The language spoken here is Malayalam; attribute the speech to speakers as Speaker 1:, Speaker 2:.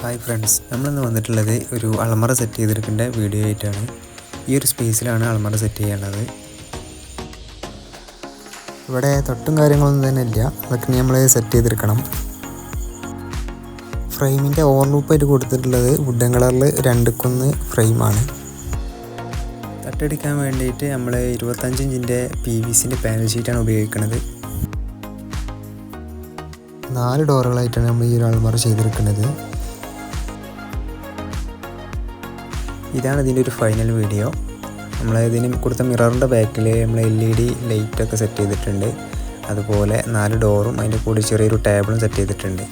Speaker 1: ഹായ് ഫ്രണ്ട്സ് നമ്മളിന്ന് വന്നിട്ടുള്ളത് ഒരു അളമറ സെറ്റ് ചെയ്തെടുക്കേണ്ട വീഡിയോ ആയിട്ടാണ്. ഈ ഒരു സ്പേസിലാണ് അളമറ സെറ്റ് ചെയ്യേണ്ടത്. ഇവിടെ തൊട്ടും കാര്യങ്ങളൊന്നും തന്നെ ഇല്ല. അതൊക്കെ നമ്മൾ സെറ്റ് ചെയ്തെടുക്കണം ഫ്രെയിമിന്റെ ഓവർലൂപ്പായിട്ട് കൊടുത്തിട്ടുള്ളത് വുഡൻ കളറിൽ രണ്ട് കുന്ന് ഫ്രെയിമാണ് തട്ടടിക്കാൻ വേണ്ടിയിട്ട് നമ്മൾ ഇരുപത്തഞ്ച് ഇഞ്ചിന്റെ പി വി സിന്റെ പാനൽ ഷീറ്റാണ് ഉപയോഗിക്കുന്നത് നാല് ഡോറുകളായിട്ടാണ് നമ്മൾ ഈ ഒരു അൾമറ ചെയ്തെടുക്കുന്നത് ഇതാണ് ഇതിന്റെ ഒരു ഫൈനൽ വീഡിയോ നമ്മൾ ഇതിന് കൊടുത്ത മിററിന്റെ ബാക്കിൽ നമ്മൾ എൽ ഇ ഡി ലൈറ്റൊക്കെ സെറ്റ് ചെയ്തിട്ടുണ്ട്. അതുപോലെ നാല് ഡോറും അതിന്റെ കൂടെ ചെറിയൊരു ടേബിളും സെറ്റ് ചെയ്തിട്ടുണ്ട്.